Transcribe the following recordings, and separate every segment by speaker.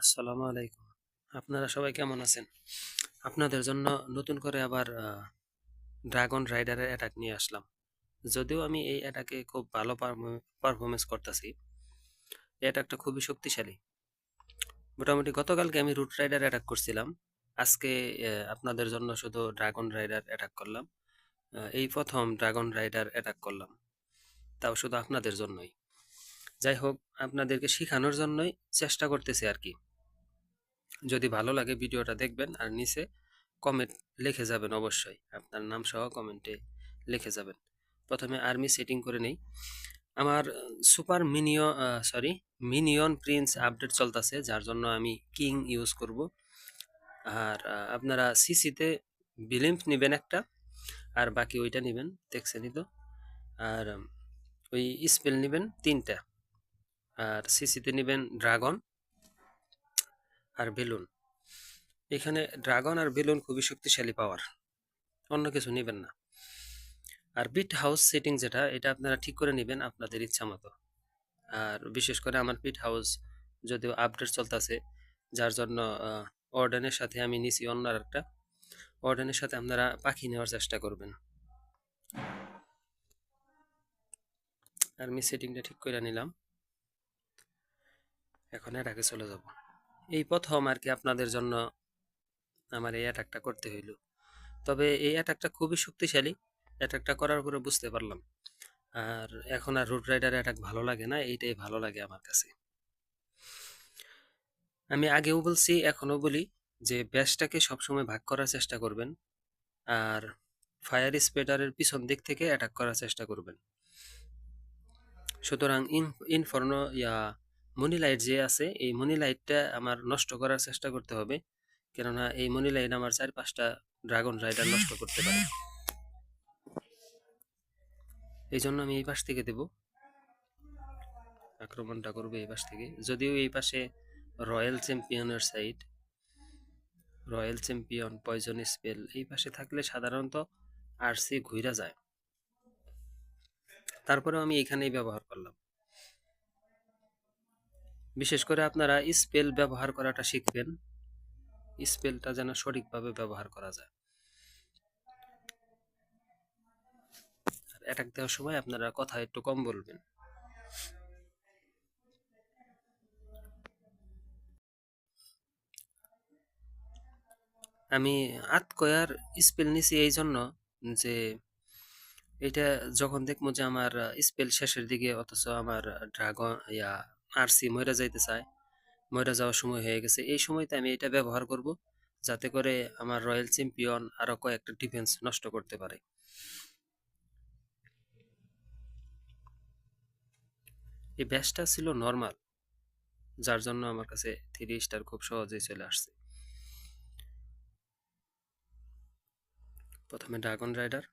Speaker 1: আসসালামু আলাইকুম। আপনারা সবাই কেমন আছেন? আপনাদের জন্য নতুন করে আবার ড্রাগন রাইডারের অ্যাটাক নিয়ে আসলাম। যদিও আমি এই অ্যাটাকে খুব ভালো পারফরমেন্স করতেছি। অ্যাটাকটা খুবই শক্তিশালী। মোটামুটি গতকালকে আমি রুট রাইডার অ্যাটাক করছিলাম। আজকে আপনাদের জন্য শুধু ড্রাগন রাইডার অ্যাটাক করলাম। এই প্রথম ড্রাগন রাইডার অ্যাটাক করলাম। তাও শুধু আপনাদের জন্যই। যাই হোক, আপনাদেরকে শেখানোর জন্যই চেষ্টা করতেছি আর কি। যদি ভালো লাগে ভিডিওটা দেখবেন, আর নিচে কমেন্ট লিখে যাবেন অবশ্যই। আপনার নাম সহ কমেন্টে লিখে যাবেন। প্রথমে আর্মি সেটিং করে নেই। আমার super minion sorry minion prince update চলতেছে, যার জন্য আমি কিং ইউজ করব। আর আপনারা সিসিতে বিলিম্প নেবেন একটা, আর বাকি ওইটা নেবেন, দেখছেনই তো? আর, ওই স্পেল নেবেন তিনটা। আর সিসিতে নেবেন ড্রাগন আর বেলুন। এখানে ড্রাগন আর বেলুন খুবই শক্তিশালী পাওয়ার, অন্য কিছু নেবেন না। আর বিট হাউস সেটিং যেটা, এটা আপনারা ঠিক করে নেবেন আপনাদের ইচ্ছা মতো। আর বিশেষ করে আমার পিট হাউস যদিও আপডেট চলতেছে, যার জন্য অর্ডেনের সাথে আমি নিছি অন্য আর একটা অর্ডেনের সাথে আপনারা পাখি নেওয়ার চেষ্টা করবেন। আর আমি সেটিংটা ঠিক করে নিলাম। এখন এটাকে চলে যাব। এই প্রথম আর কি আপনাদের জন্য আমার এই অ্যাটাকটা করতে হইল। তবে এই অ্যাটাকটা খুবই শক্তিশালী। অ্যাটাকটা করার পরে বুঝতে পারলাম। আর এখন আর রুট রাইডার অ্যাটাক ভালো লাগে না, এইটাই ভালো লাগে আমার কাছে। আমি আগেও বলছি এখনও বলি যে ব্যাসটাকে সবসময় ভাগ করার চেষ্টা করবেন। আর ফায়ার স্পেডারের পিছন দিক থেকে অ্যাটাক করার চেষ্টা করবেন। সুতরাং ইন ইনফর্ন ইয়া মনি লাইট যে আছে, এই মনি লাইটটা আমার নষ্ট করার চেষ্টা করতে হবে। কেননা এই মনি লাইট আমার চার পাঁচটা ড্রাগন রাইডার নষ্ট করতে পারে। এই জন্য আমি এই পাশ থেকে দেব। আক্রমণটা করবে এই পাশ থেকে। যদিও এই পাশে royal চ্যাম্পিয়নের side royal champion poison spell এই পাশে থাকলে সাধারণত আরসি ঘুইরা যায়। তারপরেও আমি এখানেই ব্যবহার করলাম। বিশেষ করে আপনারা স্পেল ব্যবহার করাটা শিখবেন। স্পেলটা যেন সঠিকভাবে ব্যবহার করা যায়। অ্যাটাক দেওয়ার সময় আপনারা কথা একটু কম বলবেন। আমি আতকয়ার স্পেল নিছি এই জন্য যে এটা যখন দেখব যে আমার স্পেল শেষের দিকে অথচ আমার ড্রাগন ইয়া আরসি মরে যাইতে চায়। মরে যাওয়ার সময় হয়ে গেছে। এই সময়তে আমি এটা ব্যবহার করব যাতে করে আমার রয়্যাল চ্যাম্পিয়ন আরও কয়েকটা ডিফেন্স নষ্ট করতে পারে। এই ব্যাসটা ছিল নর্মাল, যার জন্য আমার কাছে থ্রি স্টার খুব সহজেই চলে আসছে। প্রথমে ড্রাগন রাইডার,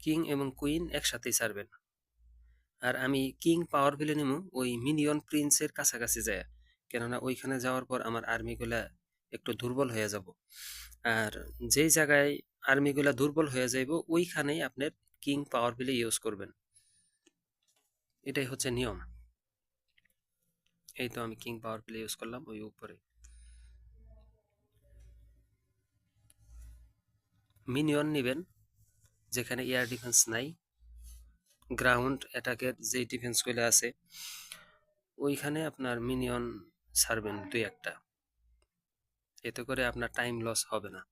Speaker 1: কিং এবং কুইন একসাথেই ছাড়বেন। আর আমি কিং পাওয়ার পেলে নেব ওই মিনিয়ন প্রিন্সের কাছাকাছি যায়। কেননা ওইখানে যাওয়ার পর আমার আর্মিগুলা একটু দুর্বল হয়ে যাব। আর যেই জায়গায় আর্মিগুলা দুর্বল হয়ে যাইব, ওইখানেই আপনার কিং পাওয়ার পেলে ইউজ করবেন। এটাই হচ্ছে নিয়ম। এই তো আমি কিং পাওয়ার প্লে ইউজ করলাম ওই উপরে। মিনিয়ন নেবেন, যেখানে এয়ার ডিফেন্স নাই। গ্রাউন্ড অ্যাটাকের যে ডিফেন্সগুলো আছে, ওইখানে আপনার মিনিয়ন ছাড়বেন দুই একটা। এতে করে আপনার টাইম লস হবে না।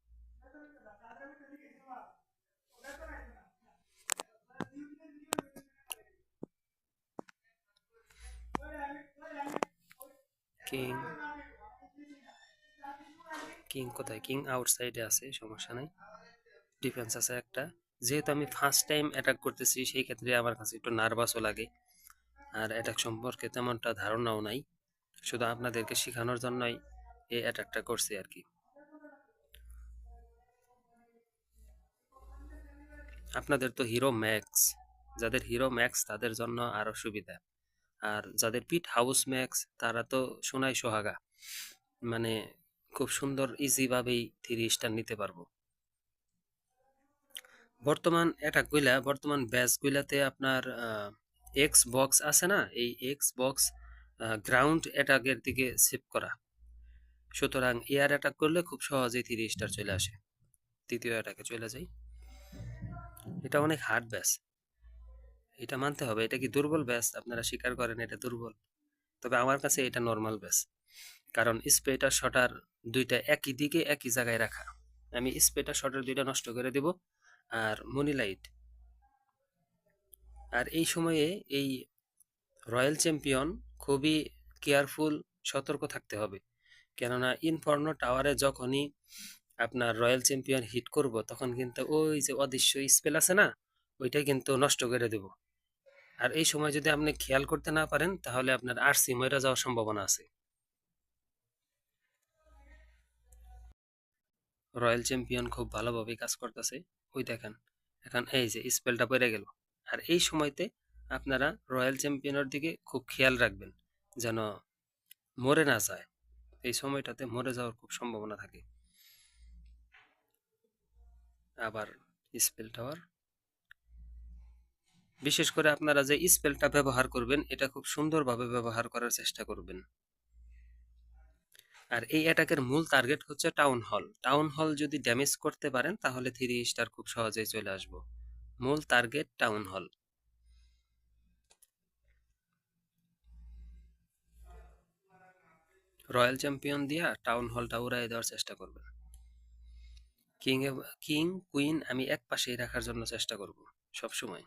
Speaker 1: কিং কিং কোথায়? কিং আউটসাইডে আছে, সমস্যা নাই। ডিফেন্স আছে একটা। যেহেতু আমি ফার্স্ট টাইম অ্যাটাক করতেছি, সেই ক্ষেত্রে আমার কাছে একটু নার্ভাসও লাগে। আর অ্যাটাক সম্পর্কে তেমনটা ধারণাও নাই। শুধু আপনাদেরকে শেখানোর জন্যই এই অ্যাটাকটা করছি আর কি। আপনাদের তো হিরো ম্যাক্স যাদের হিরো ম্যাক্স তাদের জন্য আরও সুবিধা। আর যাদের পিট হাউস ম্যাক্স তারা তো সোনাই সোহাগা। মানে খুব সুন্দর ইজিভাবেই থ্রি স্টার নিতে পারব। বর্তমান অ্যাটাকগুলা বর্তমান ব্যাচগুলাতে আপনার এক্স বক্স আছে না? এই এক্স বক্স গ্রাউন্ড অ্যাটাকের দিকে সেভ করা। সুতরাং এয়ার অ্যাটাক করলে খুব সহজেই থ্রি স্টার চলে আসে। তৃতীয় অ্যাটাকে চলে যাই। এটা অনেক হার্ড ব্যাস এটা মানতে হবে। এটা কি দুর্বল ব্যাস আপনারা স্বীকার করেন এটা দুর্বল। তবে আমার কাছে এটা নর্মাল ব্যাস কারণ স্প্রেটার শটার দুইটা একই দিকে, একই জায়গায় রাখা। আমি স্প্রেটার শটার দুইটা নষ্ট করে দেব। আর মনি লাইট আর এই সময়ে এই রয়্যাল চ্যাম্পিয়ন খুবই কেয়ারফুল, সতর্ক থাকতে হবে। কেননা ইনফর্নো টাওয়ারে যখনই আপনার রয়্যাল চ্যাম্পিয়ন হিট করব, তখন কিন্তু ওই যে অদৃশ্য স্পেল আছে না ওইটা কিন্তু নষ্ট করে দেব। আর এই সময় যদি আপনি খেয়াল করতে না পারেন, তাহলে আপনার আরসি মরে যাওয়ার সম্ভাবনা আছে। রয়্যাল চ্যাম্পিয়ন খুব ভালোভাবে কাজ করতেছে। ওই দেখেন, এখন এই যে স্পেলটা পড়ে গেল। আর এই সময়তে আপনারা রয়্যাল চ্যাম্পিয়নের দিকে খুব খেয়াল রাখবেন, যেন মরে না যায়। এই সময়টাতে মরে যাওয়ার খুব সম্ভাবনা থাকে। আবার স্পেল টাওয়ার। বিশেষ করে আপনারা যে স্পেলটা ব্যবহার করবেন, এটা খুব সুন্দরভাবে ব্যবহার করার চেষ্টা করবেন। আর এই অ্যাটাকের মূল টার্গেট হচ্ছে টাউন হল। টাউন হল যদি ড্যামেজ করতে পারেন, তাহলে থ্রি স্টার খুব সহজেই চলে আসব। মূল target town hall. Royal champion দিয়া টাউন হলটা উড়াই দেওয়ার চেষ্টা করবেন। কিং কিং, কুইন আমি এক পাশেই রাখার জন্য চেষ্টা করব, সব সময়।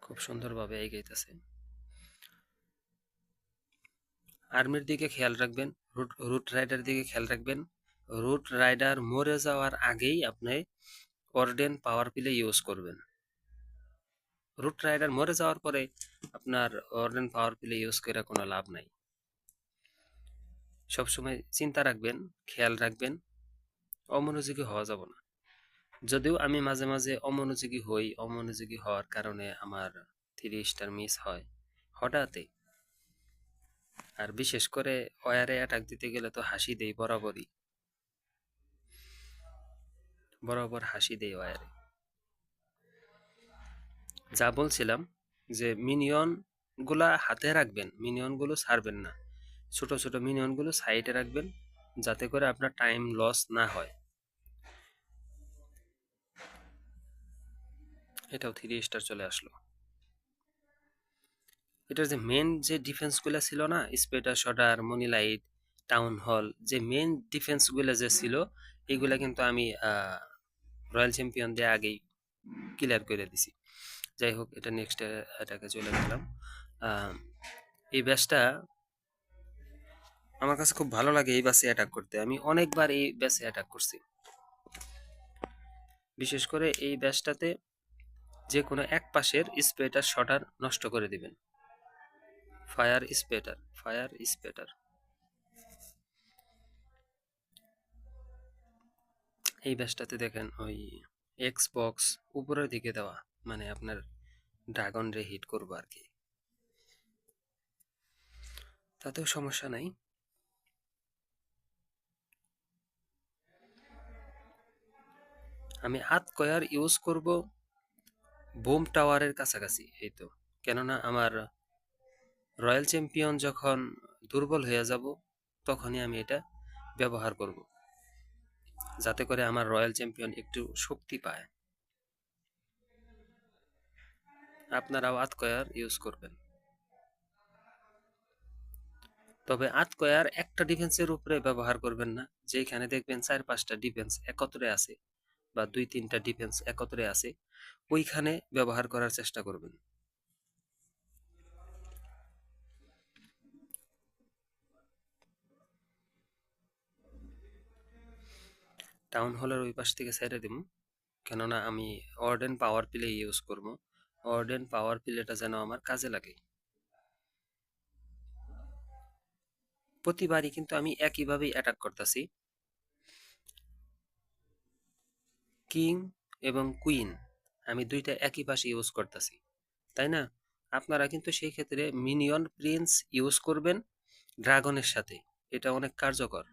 Speaker 1: খুব সুন্দরভাবে এগিয়েতেছে আর্মির দিকে খেয়াল রাখবেন, রুট রুট রাইডার দিকে খেয়াল রাখবেন। রুট রাইডার মরে যাওয়ার আগেই আপনি অর্ডেন পাওয়ার পিলে ইউজ করবেন। রুট রাইডার মরে যাওয়ার পরে আপনার অর্ডেন পাওয়ার পিলে ইউজ করে কোনো লাভ নাই। সবসময় চিন্তা রাখবেন, খেয়াল রাখবেন, অমনোযোগী হওয়া যাব না। যদিও আমি মাঝে মাঝে অমনোযোগী হই, অমনোযোগী হওয়ার কারণে আমার থ্রি স্টার মিস হয়। হঠাৎই আর বিশেষ করে ওয়ারে অ্যাটাক দিতে গেলে তো হাসি দেই বরাবরই। বরাবর হাসি দেই ওয়ারে যা বলছিলাম যে মিনিয়নগুলা হাতে রাখবেন মিনিয়নগুলো ছাড়বেন না। ছোট ছোট মিনিয়নগুলো সাইডে রাখবেন, যাতে করে আপনার টাইম লস না হয়। এটাও থ্রি স্টার চলে আসলো। এটার যে মেন যে ডিফেন্সগুলো ছিল না spitter scatter monolith town hall যে মেন ডিফেন্সগুলো যে ছিল এগুলা কিন্তু আমি রয়্যাল চ্যাম্পিয়ন দিয়ে আগেই ক্লিয়ার করে দিছি। যাই হোক এটা নেক্সট এটাকে চলে গেলাম। এই ব্যাচটা আমার কাছে খুব ভালো লাগে এই বাসে অ্যাটাক করতে। আমি অনেকবার এই ব্যাচে অ্যাটাক করছি। বিশেষ করে এই ব্যাচটাতে যে কোনো এক পাশের স্প্রেটার শটার নষ্ট করে দিবেন। Fire spitter fire spitter. এই ব্যাসটাতে দেখেন ওই এক্স বক্স উপরের দিকে দেওয়া মানে আপনার ড্রাগন রে হিট করব আর কি। তাতেও সমস্যা নাই। আমি আত কয়ার ইউজ করব বোম টাওয়ারের কাছাকাছি, এই তো। কেননা আমার রয়্যাল চ্যাম্পিয়ন যখন দুর্বল হয়ে যাব, তখনই আমি এটা ব্যবহার করব। যাতে করে আমার রয়্যাল চ্যাম্পিয়ন একটু শক্তি পায়। আপনারাও আতকয়ার ইউজ করবেন। তবে আতকয়ার একটা ডিফেন্সের উপরে ব্যবহার করবেন না। যেখানে দেখবেন চার পাঁচটা ডিফেন্স একত্রে আছে বা দুই তিনটা ডিফেন্স একত্রে আছে, ওইখানে ব্যবহার করার চেষ্টা করবেন। টাউন হলের ওই পাশ থেকে সাইডে দিব কেননা আমি অর্ডেন পাওয়ার প্লে ইউজ করব অর্ডেন পাওয়ার প্লেটা যেন আমার কাজে লাগে। প্রতিবারই কিন্তু আমি একইভাবেই অ্যাটাক করতেছি। কিং এবং কুইন আমি দুইটা একই পাশে ইউজ করতেছি। তাই না? আপনারা কিন্তু সেই ক্ষেত্রে মিনিয়ন প্রিন্স ইউজ করবেন ড্রাগনের সাথে। এটা অনেক কার্যকর।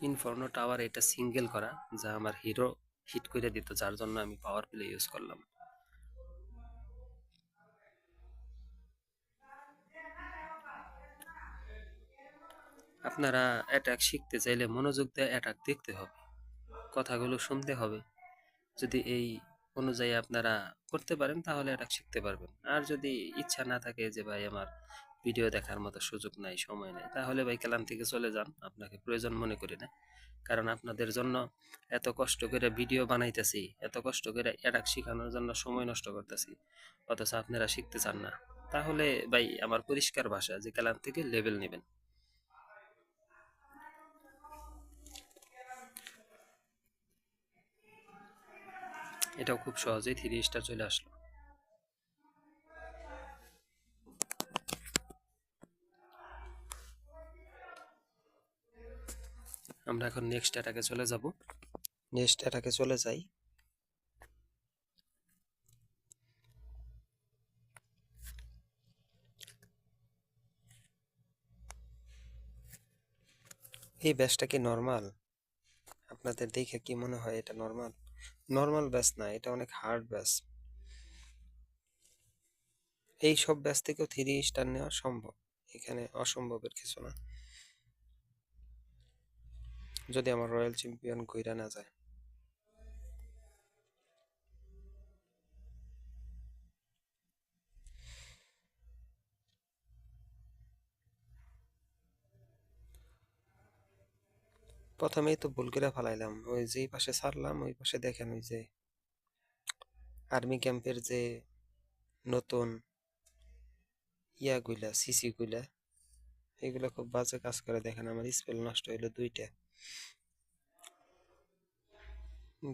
Speaker 1: ইনফর্নো টাওয়ার এটা সিঙ্গেল করা, যা আমার হিরো হিট করে দিত, যার জন্য আমি পাওয়ার প্লে ইউজ করলাম। আপনারা অ্যাটাক শিখতে চাইলে মনোযোগ দিয়ে অ্যাটাক দেখতে হবে, কথাগুলো শুনতে হবে। যদি এই অনুযায়ী আপনারা করতে পারেন, তাহলে অ্যাটাক শিখতে পারবেন। আর যদি ইচ্ছা না থাকে যে ভাই আমার ভিডিও দেখার মতো সুযোগ নাই, সময় নাই। তাহলে ভাই ক্লান থেকে চলে যান, আপনাকে প্রয়োজন মনে করি না। কারণ আপনাদের জন্য এত কষ্ট করে ভিডিও বানাইতেছি, এত কষ্ট করে অ্যাটাক শেখানোর জন্য সময় নষ্ট করতেছি, অথচ আপনারা শিখতে চান না। তাহলে ভাই আমার পরিষ্কার ভাষা, যে ক্লান থেকে লেভেল নেবেন। এটাও খুব সহজেই থ্রি স্টার চলে আসলো। আমরা এখন নেক্সট অ্যাটাকে চলে যাব। নেক্সট অ্যাটাকে চলে যাই। এই ব্যাসটা কি নর্মাল আপনাদের দেখে কি মনে হয় এটা নর্মাল নর্মাল ব্যাস না, এটা অনেক হার্ড ব্যাস এই সব ব্যাস থেকেও থ্রি স্টার নেওয়া সম্ভব। এখানে অসম্ভবের কিছু না। যদি আমার রয়্যাল চ্যাম্পিয়ন কইরা না যায়। প্রথমেই তো ভুল করে ফেলাইলাম। ওই যেই পাশে ছাড়লাম, ওই পাশে দেখেন ওই যে আর্মি ক্যাম্পের যে নতুন ইয়াগুলা সিসি গুলা, এগুলো খুব বাজে কাজ করে। দেখেন আমার স্পেল নষ্ট হইল দুইটা।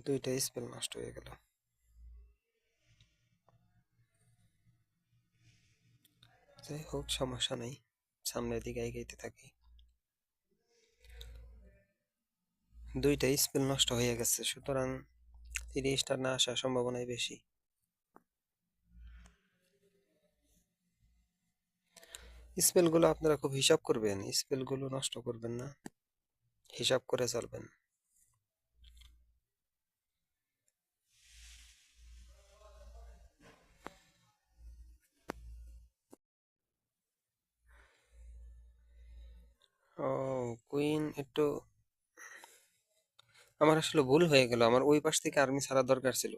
Speaker 1: দুইটা স্পেল নষ্ট হয়ে গেল। যাই হোক, সমস্যা নাই। সামনের দিকে থাকি। দুইটা স্পেল নষ্ট হয়ে গেছে, সুতরাং তিরিশটা না আসার সম্ভাবনাই বেশি। স্পেলগুলো আপনারা খুব হিসাব করবেন, স্পেলগুলো নষ্ট করবেন না। হিসাব করে চলবেন। কুইন একটু আমার আসলে ভুল হয়ে গেল। আমার ওই পাশ থেকে আর্মি ছাড়া দরকার ছিল।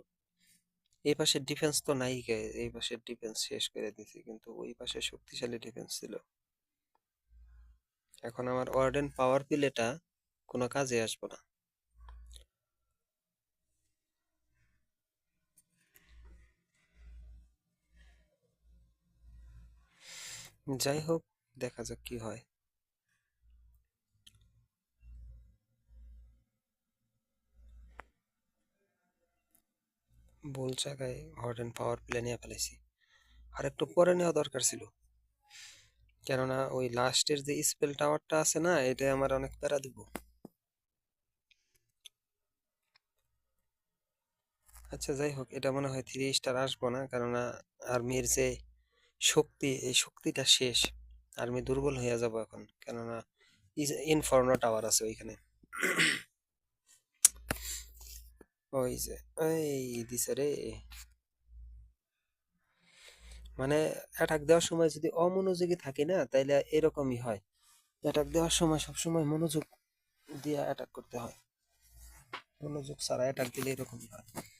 Speaker 1: এই পাশের ডিফেন্স তো নাই এই পাশের ডিফেন্স শেষ করে দিছি, কিন্তু ওই পাশে শক্তিশালী ডিফেন্স ছিল। এখন আমার ওয়ার্ডেন পাওয়ার প্লেটা কোনো কাজে আসবে না। যাই হোক, দেখা যাক কি হয়। ভুল জায়গায় ওয়ার্ডেন পাওয়ার প্লে নিয়ে ফেলেছি। আর একটু পরে নেওয়া দরকার ছিল। কেননা ওই লাস্টের যে স্পেল টাওয়ারটা আছে না, এটা আমার অনেক প্যারা দিব। আচ্ছা যাই হোক এটা মনে হয় থ্রি স্টার আসব না। কেননা, আর্মির যে শক্তি, এই শক্তিটা শেষ। আর্মি দুর্বল হয়ে যাব এখন। কেননা ইনফর্নো টাওয়ার আছে ওইখানে। ওই যে, এই দিছে রে। মানে অ্যাটাক দেওয়ার সময় যদি অমনোযোগী থাকি না, তাইলে এরকমই হয়। অ্যাটাক দেওয়ার সময় সবসময় মনোযোগ দিয়ে অ্যাটাক করতে হয়। মনোযোগ ছাড়া অ্যাটাক দিলে এরকমই হয়।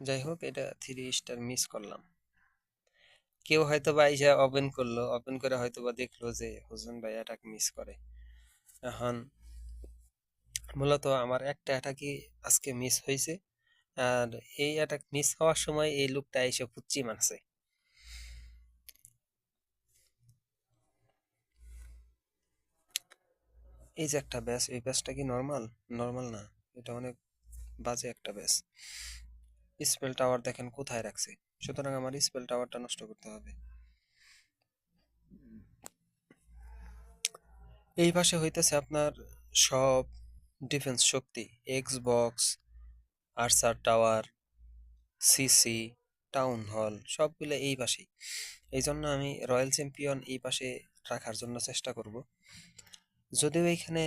Speaker 1: যাই হোক, এটা থ্রি স্টার মিস করলাম। কেউ হয়তো বা এসে ওপেন করল ওপেন করে হয়তো বা দেখল যে হুজুন ভাই অ্যাটাক মিস করে। এখন মূলত আমার একটা অ্যাটাকই আজকে মিস হয়েছে। আর এই অ্যাটাক মিস হওয়ার সময় এই লোকটা এসে পুচ্চি মারছে। এই যে একটা ব্যাস, এই ব্যাসটা কি নর্মাল নর্মাল না, এটা অনেক বাজে একটা ব্যাস। স্পেল টাওয়ার দেখেন কোথায় রাখছে। সুতরাং আমার স্পেল টাওয়ারটা নষ্ট করতে হবে। এই পাশে হইতেছে আপনার সব ডিফেন্স শক্তি X box archer tower CC town hall সবগুলো এই পাশেই। এই জন্য আমি রয়্যাল চ্যাম্পিয়ন এই পাশে রাখার জন্য চেষ্টা করব। যদিও এইখানে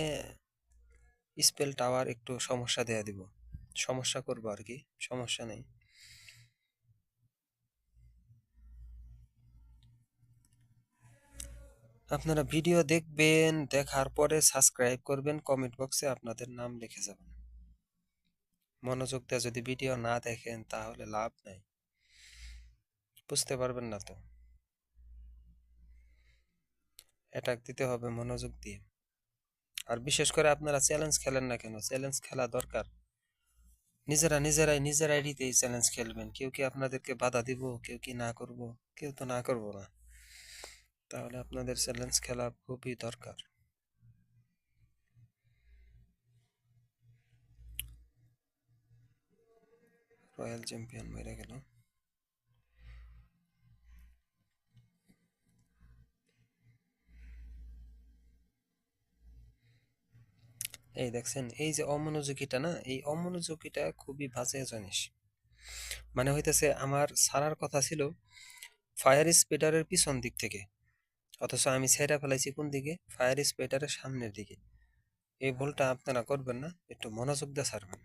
Speaker 1: স্পেল টাওয়ার একটু সমস্যা দেয়া দিব। সমস্যা করব আর কি, সমস্যা নেই। আপনারা ভিডিও দেখবেন, দেখার পরে সাবস্ক্রাইব করবেন কমেন্ট বক্সে আপনাদের নাম লিখে যাবেন। মনোযোগ দিয়ে যদি ভিডিও না দেখেন, তাহলে লাভ নাই। বুঝতে পারবেন না তো? অ্যাটাক দিতে হবে মনোযোগ দিয়ে। আর বিশেষ করে আপনারা চ্যালেঞ্জ খেলেন না কেন? চ্যালেঞ্জ খেলা দরকার। নিজেরা নিজেরাই নিজের আইডিতেই চ্যালেঞ্জ খেলবেন। কেউ কি আপনাদেরকে বাধা দিব, কেউ কি না করব, কেউ তো না করব না। তাহলে আপনাদের চ্যালেঞ্জ খেলা খুবই দরকার। রয়্যাল চ্যাম্পিয়ন মেরে গেল। এই দেখছেন, এই যে অমনোযোগীটা না, এই অমনোযোগীটা খুবই বাজে জিনিস। মানে হইতেছে, আমার সারার কথা ছিল ফায়ার স্পেটারের পিছন দিক থেকে। অথচ আমি ছেড়া ফেলাইছি কোন দিকে? ফায়ার স্পেটারের সামনের দিকে। এই ভুলটা আপনারা করবেন না, একটু মনোযোগ দিয়ে ছাড়বেন।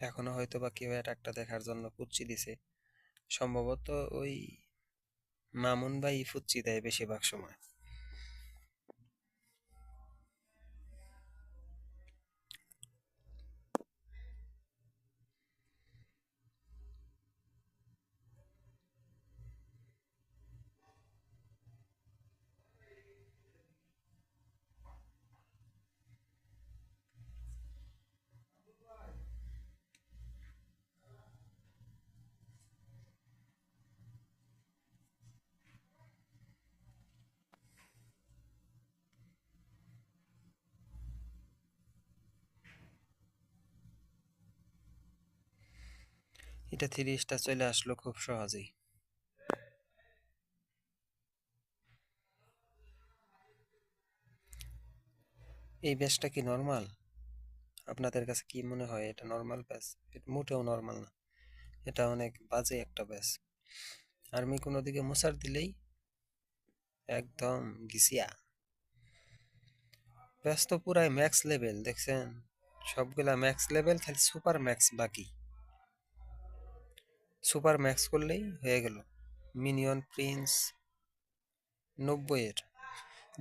Speaker 1: এখনও হয়তো বা কেউ একটা দেখার জন্য পুচ্ছি দিছে। সম্ভবত ওই মামুন ভাই ফুচ্ছি দেয় বেশিরভাগ সময়। এটা থ্রি চলে আসলো খুব সহজেই। এই ব্যাচটা কি নর্মাল আপনাদের কাছে কি মনে হয় এটা নর্মাল ব্যাচ? মোটেও নর্মাল না। এটা অনেক বাজে একটা ব্যাচ। আর্মি কোনো দিকে মোসার দিলেই একদম গিসিয়া ব্যাচ তো পুরাই ম্যাক্স লেভেল দেখছেন? সবগুলা ম্যাক্স লেভেল খালি সুপার ম্যাক্স বাকি। সুপার ম্যাক্স করলেই হয়ে গেল। মিনিয়ন প্রিন্স নব্বইয়ের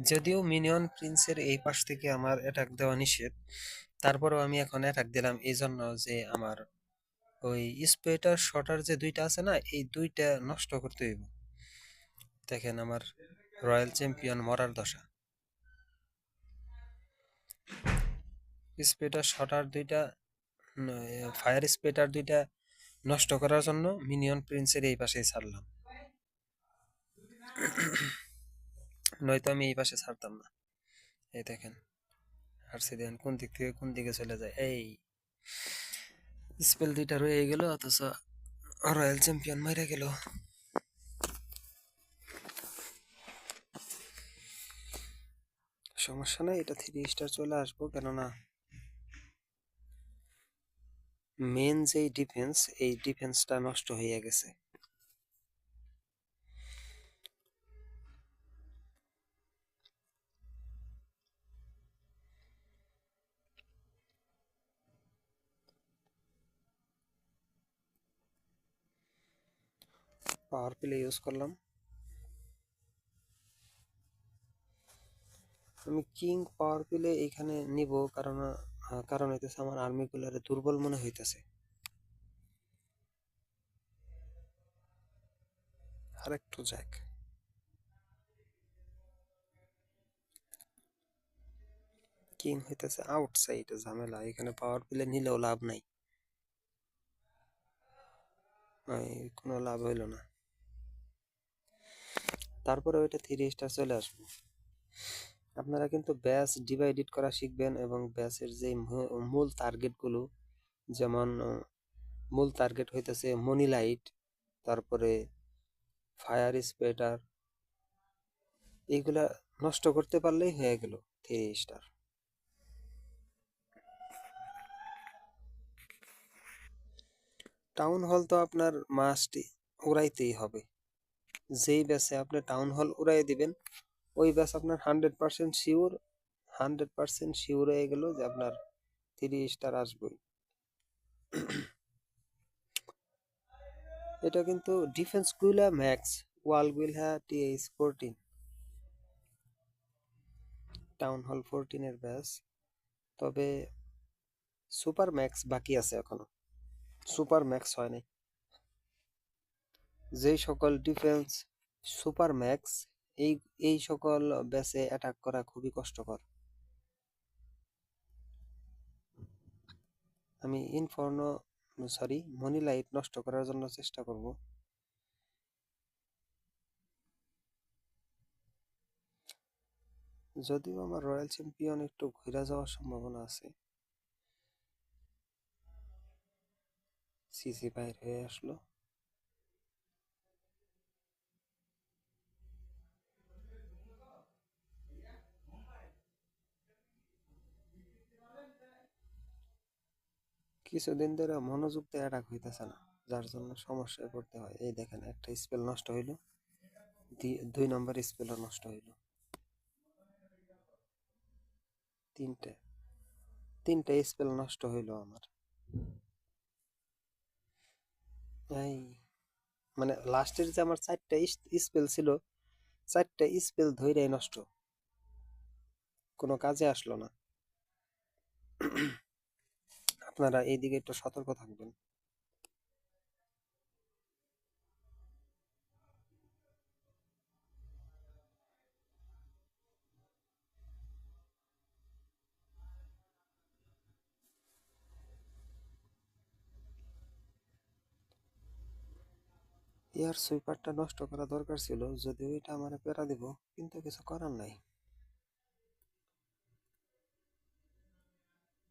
Speaker 1: যদিও মিনিয়ন প্রিন্সের এই পাশ থেকে আমার অ্যাটাক দেওয়া নিষেধ, তারপরেও আমি এখন অ্যাটাক দিলাম এই জন্য যে আমার ওই স্পেটার শটার যে দুইটা আছে না, এই দুইটা নষ্ট করতে হইব। দেখেন আমার রয়্যাল চ্যাম্পিয়ন মরার দশা। স্পেটার শটার দুইটা ফায়ার স্পেটার দুইটা নষ্ট করার জন্য মিনিয়ন প্রিন্সের এই পাশেই ছাড়লাম। নয়তো আমি এই পাশে ছাড়তাম না। এই দেখেন, আর দেন কোন দিক থেকে কোন দিকে চলে যায়। এই স্পেল দুইটা রয়ে গেল, অথচ রয়্যাল চ্যাম্পিয়ন মারা গেল। সমস্যা নাই, এটা থ্রি স্টার চলে আসব, কেননা মেন যে ডিফেন্স এই ডিফেন্সটা নষ্ট হয়ে গেছে। পাওয়ার প্লে ইউজ করলাম। আমি কিং পাওয়ার প্লে এখানে নিব, কারণ কারণ হইতেছে আমার আর্মি গুলারে দুর্বল মনে হইতেছে। আর একটু যাক। কিং হইতেছে আউটসাইড ঝামেলা। এখানে পাওয়ার প্লে নিলেও লাভ নাই। কোনো লাভ হইল না। তারপরে ওইটা থ্রি স্টার চলে আসব। আপনারা কিন্তু ব্যাস ডিভাইডেড করা শিখবেন এবং ব্যাচের যে মূল টার্গেটগুলো যেমন মূল টার্গেট হইতেছে মনি লাইট তারপরে ফায়ার স্পেটার এইগুলা নষ্ট করতে পারলেই হয়ে গেল থ্রি স্টার টাউন হল তো আপনার মাস্ট উড়াইতেই হবে। যেই ব্যাচে আপনি টাউন হল উড়াই দিবেন ওই ব্যাচ আপনার hundred percent sure hundred percent sure হয়ে গেল যে আপনার থ্রি স্টার আসবেই। এটা কিন্তু ডিফেন্স গুইলা ম্যাক্স ওয়াল গুইলা টিএইচ ফোরটিন টাউন হল ফোরটিনের ব্যাচ তবে সুপার ম্যাক্স বাকি আছে এখনও। সুপার ম্যাক্স হয়নি। যেই সকল ডিফেন্স সুপার ম্যাক্স এই এই সকল ব্যাচে অ্যাটাক করা খুবই কষ্টকর। আমি ইনফর্নো সরি মনি লাইট নষ্ট করার জন্য চেষ্টা করব। যদিও আমার রয়্যাল চ্যাম্পিয়ন একটু ঘুরে যাওয়ার সম্ভাবনা আছে। সিসি বাইর হয়ে আসলো। কিছুদিন ধরে মনোযোগ দিয়ে অ্যাটাক হইতেছে না, যার জন্য সমস্যায় পড়তে হয়। এই দেখেন, একটা স্পেল নষ্ট হইল দুই নম্বর স্পেলও নষ্ট হইল। তিনটে তিনটে স্পেল নষ্ট হইল আমার। এই মানে লাস্টের যে আমার চারটা স্পেল ছিল, চারটা স্পেল ধইরাই নষ্ট। কোনো কাজে আসলো না। আপনারা এই দিকে একটু সতর্ক থাকবেন। এয়ার সুইপারটা নষ্ট করা দরকার ছিল, যদিও এটা আমার পেরা দিব, কিন্তু কিছু করার নাই।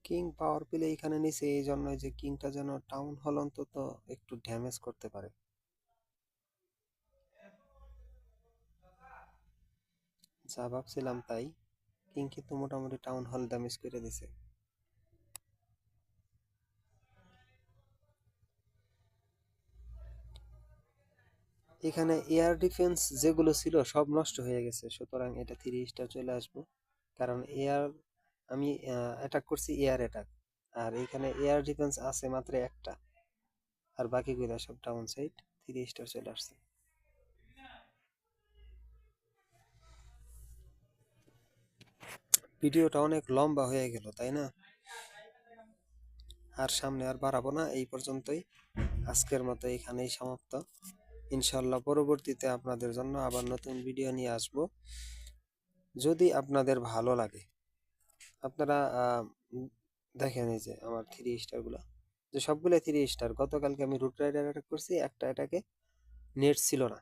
Speaker 1: কিং পাওয়ার পেলে এখানে নিচে এই জন্য যে কিংটা যেন টাউন হল অন্তত একটু ড্যামেজ করতে পারে। যা ভাবছিলাম তাই, কিং কিন্তু মোটামুটি টাউন হল ড্যামেজ করে দিছে। এখানে এয়ার ডিফেন্স যেগুলো ছিল সব নষ্ট হয়ে গেছে, সুতরাং এটা থ্রি স্টার চলে আসব। কারণ এয়ার আমি অ্যাটাক করছি এয়ার অ্যাটাক আর এখানে এয়ার ডিফেন্স আছে মাত্র একটা। আর বাকিগুলো সব ডাউন সাইড থ্রি স্টার চলে আসছে। ভিডিওটা অনেক লম্বা হয়ে গেল, তাই না? আর সামনে আর বাড়াবো না, এই পর্যন্তই। আজকের মতো এখানেই সমাপ্ত। ইনশাল্লাহ পরবর্তীতে আপনাদের জন্য আবার নতুন ভিডিও নিয়ে আসব। যদি আপনাদের ভালো লাগে আপনারা দেখেন এই যে আমার থ্রি স্টারগুলো যে সবগুলো থ্রি স্টার গতকালকে আমি রুট রাইডার অ্যাটাক করছি, একটা এটাকে নেট ছিল না।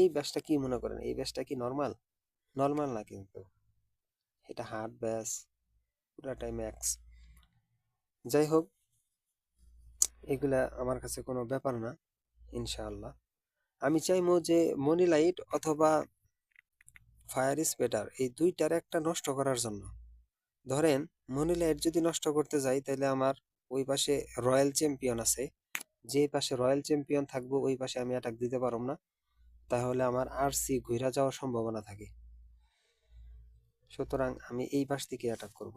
Speaker 1: এই ব্যাসটা কি মনে করেন? এই ব্যাসটা কি নর্মাল নর্মাল না কিন্তু। এটা হার্ড ব্যাস পুরাটাই ম্যাক্স যাই হোক, এগুলা আমার কাছে কোনো ব্যাপার না, ইনশাআল্লাহ। আমি চাইব যে মনি লাইট অথবা ফায়ার স্পেটার এই দুইটার একটা নষ্ট করার জন্য। ধরেন মনি লাইট যদি নষ্ট করতে যাই তাহলে আমার ওই পাশে রয়্যাল চ্যাম্পিয়ন আছে। যে পাশে রয়্যাল চ্যাম্পিয়ন থাকব, ওই পাশে আমি অ্যাটাক দিতে পারব না। তাহলে আমার আর সি ঘুরা যাওয়ার সম্ভাবনা থাকে। সুতরাং আমি এই পাশ থেকে অ্যাটাক করব।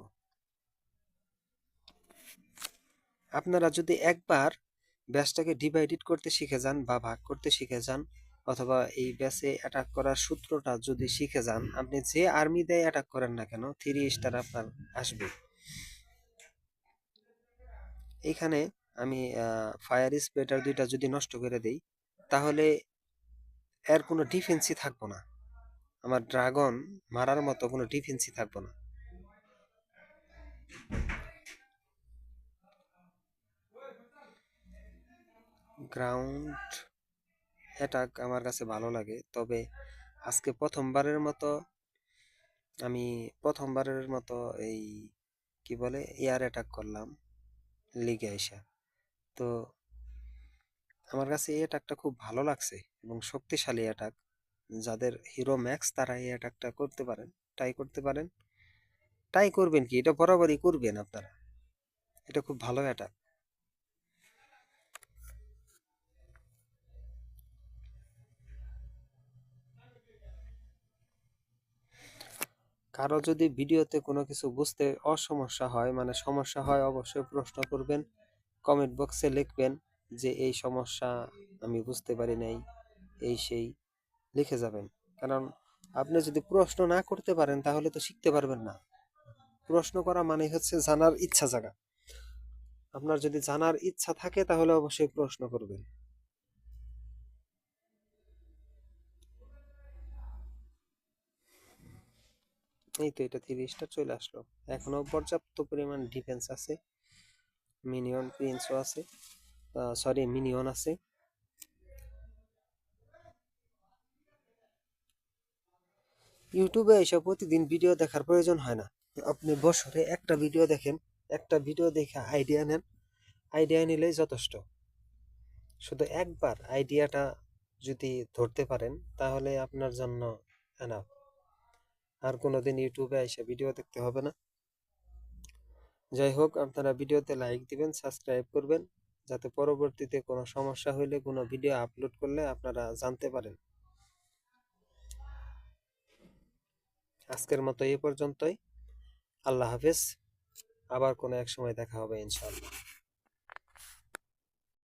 Speaker 1: আপনারা যদি একবার ব্যাসটাকে ডিভাইডেড করতে শিখে যান বা ভাগ করতে শিখে যান অথবা এই ব্যাসে অ্যাটাক করার সূত্রটা যদি শিখে যান, আপনি যে আর্মি দেয় অ্যাটাক করেন না কেন থ্রি স্টার আপনার আসবে। এখানে আমি ফায়ার স্প্রেটার দুইটা যদি নষ্ট করে দেই, তাহলে এর কোনো ডিফেন্সই থাকব না। আমার ড্রাগন মারার মতো কোনো ডিফেন্সই থাকব না। গ্রাউন্ড অ্যাটাক আমার কাছে ভালো লাগে। তবে আজকে প্রথমবারের মতো আমি প্রথমবারের মতো এই কি বলে? এয়ার অ্যাটাক করলাম লিগে আইসা। তো আমার কাছে এই অ্যাটাকটা খুব ভালো লাগছে এবং শক্তিশালী অ্যাটাক যাদের হিরো ম্যাক্স তারা এই অ্যাটাকটা করতে পারেন ট্রাই করতে পারেন। ট্রাই করবেন কি? এটা বরাবরই করবেন আপনারা। এটা খুব ভালো অ্যাটাক কারও যদি ভিডিওতে কোনো কিছু বুঝতে অসমস্যা হয় মানে সমস্যা হয়, অবশ্যই প্রশ্ন করবেন কমেন্ট বক্সে লিখবেন যে এই সমস্যা আমি বুঝতে পারি নাই, এই সেই, লিখে যাবেন। কারণ আপনি যদি প্রশ্ন না করতে পারেন, তাহলে তো শিখতে পারবেন না। প্রশ্ন করা মানে হচ্ছে জানার ইচ্ছা জাগা। আপনার যদি জানার ইচ্ছা থাকে, তাহলে অবশ্যই প্রশ্ন করবেন। এই তো এটা তিরিশটা চলে আসলো। এখনও পর্যাপ্ত পরিমাণ ডিফেন্স আছে। মিনিয়ন প্রিন্সও আছে। সরি মিনিয়ন আছে। ইউটিউবে এসে প্রতিদিন ভিডিও দেখার প্রয়োজন হয় না। আপনি বছরে একটা ভিডিও দেখেন, একটা ভিডিও দেখে আইডিয়া নেন। আইডিয়া নিলেই যথেষ্ট। শুধু একবার আইডিয়াটা যদি ধরতে পারেন, তাহলে আপনার জন্য এনাফ আর কোনোদিন ইউটিউবে এসে ভিডিও দেখতে হবে না। যাই হোক, আপনারা ভিডিওতে লাইক দিবেন সাবস্ক্রাইব করবেন, যাতে পরবর্তীতে কোনো সমস্যা হইলে কোনো ভিডিও আপলোড করলে আপনারা জানতে পারেন। আজকের মতো এই পর্যন্তই। আল্লাহ হাফেজ। আবার কোনো এক সময় দেখা হবে ইনশাআল্লাহ।